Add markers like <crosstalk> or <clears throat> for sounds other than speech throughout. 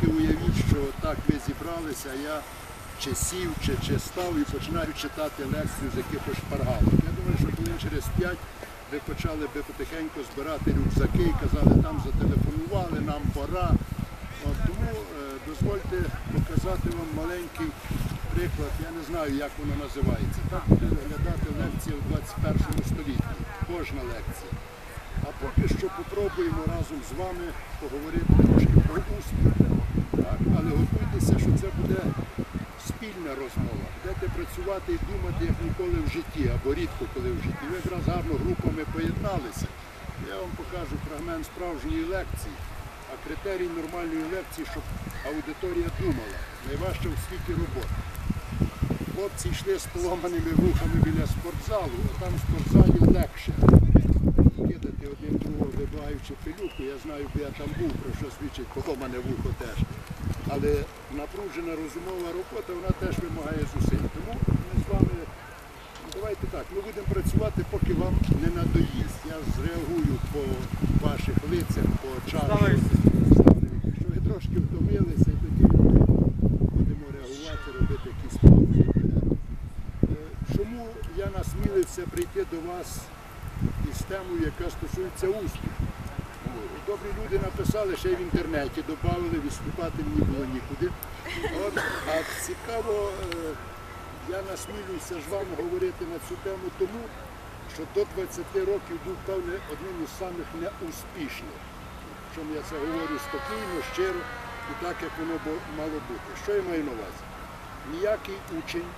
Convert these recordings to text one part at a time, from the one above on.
тільки уявіть, що так ви зібралися, я чи сів, чи, чи став і починаю читати лекцію з якихось шпаргалок. Я думаю, що коли через п'ять ви почали би потихеньку збирати рюкзаки і казали, там зателефонували, нам пора. От, тому е, дозвольте показати вам маленький приклад, я не знаю, як воно називається. Так буде виглядати лекція у 21 столітті, кожна лекція. А поки що попробуємо разом з вами поговорити трошки про успіх. Але готуйтеся, що це буде спільна розмова. Будете працювати і думати, як ніколи в житті, або рідко коли в житті. Ви якраз гарно групами поєдналися. Я вам покажу фрагмент справжньої лекції. А критерій нормальної лекції, щоб аудиторія думала. Найважче в світі робота. Хлопці йшли з поломаними вухами біля спортзалу, а там в спортзалі легше кидати один другого, вибиваючи пилюку. Я знаю, бо я там був, про що свідчить поломане вухо теж. Але напружена розумова робота, вона теж вимагає зусиль. Тому ми з вами, давайте так, ми будемо працювати, поки вам не надоїсть. Я зреагую по ваших лицях, по очах. Якщо ви трошки втомилися, тоді будемо реагувати, робити якісь паузи. Е, Чому я насмілився прийти до вас із темою, яка стосується успіху? Добрі люди написали, ще й в інтернеті додали, виступати мені було нікуди. От, а цікаво, е, я насмілююся ж вам говорити на цю тему тому, що до 20 років був певне одним із самих неуспішних. Причому я це говорю спокійно, щиро і так, як воно мало бути. Що я маю на увазі? Ніякий учень,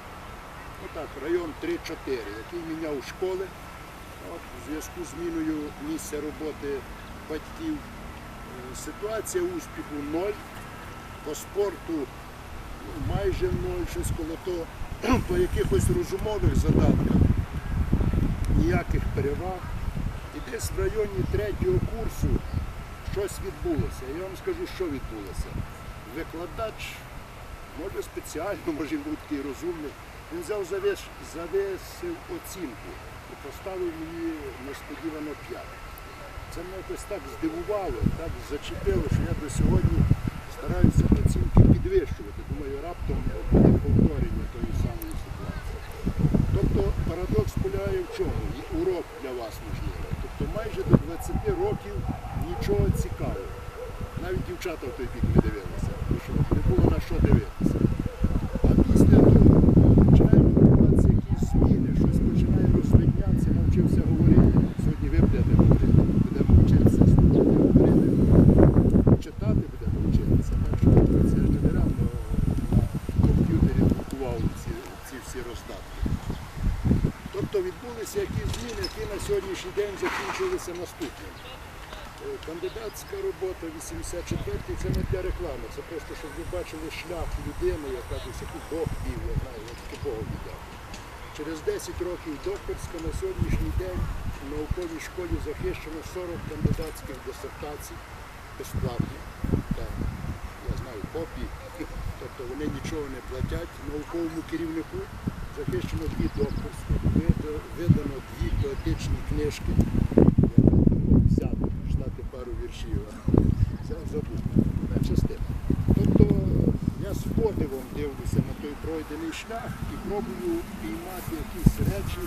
ну так, район 3-4, який міняв школи, от, в зв'язку з зміною місця роботи батьків, е, ситуація успіху ноль, по спорту майже ноль, щось коло того, <clears throat> по якихось розумових задатках ніяких переваг. І десь в районі третього курсу щось відбулося. Я вам скажу, що відбулося. Викладач, може спеціально, <laughs> може він був такий розумний, він взяв завес, завесив оцінку і поставив мені несподівано п'ять. Це мене якось так здивувало, так зачепило, що я до сьогодні стараюся оцінки підвищувати. Думаю, раптом буде повторення тої самої ситуації. Тобто парадокс полягає в чому? І урок для вас можливо. Тобто майже до 20 років нічого цікавого. Навіть дівчата в той бік не дивилися, тому що не було на що дивитися. А після того починають відбуватися якісь зміни, щось починає розвиднятися, навчився говорити. Сьогодні ви будете говорити, будемо вчитися слухати, говорити, читати будемо вчитися. Так що це ж не даремно на комп'ютері друкував ці, ці всі роздатки. Тобто відбулися якісь зміни, які на сьогоднішній день закінчилися наступним. Е, Кандидатська робота 84-й це не для реклами, це просто, щоб ви бачили шлях людини, яка десь яку Бог вів, я знаю, я тільки Богу віддав. Через 10 років докторська на сьогоднішній день в науковій школі захищено 40 кандидатських дисертацій безплатно. Так, я знаю, копії, тобто вони нічого не платять науковому керівнику. Захищено дві докторські, видано дві поетичні книжки. Я там читати пару віршів. Це забув на частину. Тобто я з подивом дивлюся на той пройдений шлях і пробую піймати якісь речі,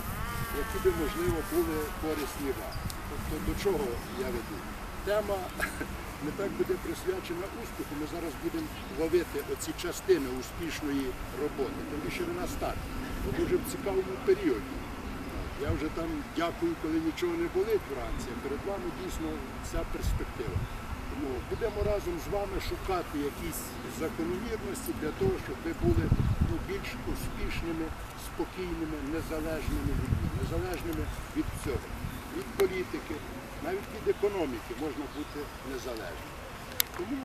які би, можливо, були корисні вам. Тобто до чого я веду? Тема не так буде присвячена успіху. Ми зараз будемо ловити оці частини успішної роботи. Тим більше вона старта. Бо дуже в цікавому періоді. Я вже там дякую, коли нічого не болить вранці. а Перед вами дійсно вся перспектива. Тому будемо разом з вами шукати якісь закономірності для того, щоб ви були ну, більш успішними, спокійними, незалежними людьми, незалежними від всього, від політики, навіть від економіки можна бути незалежним.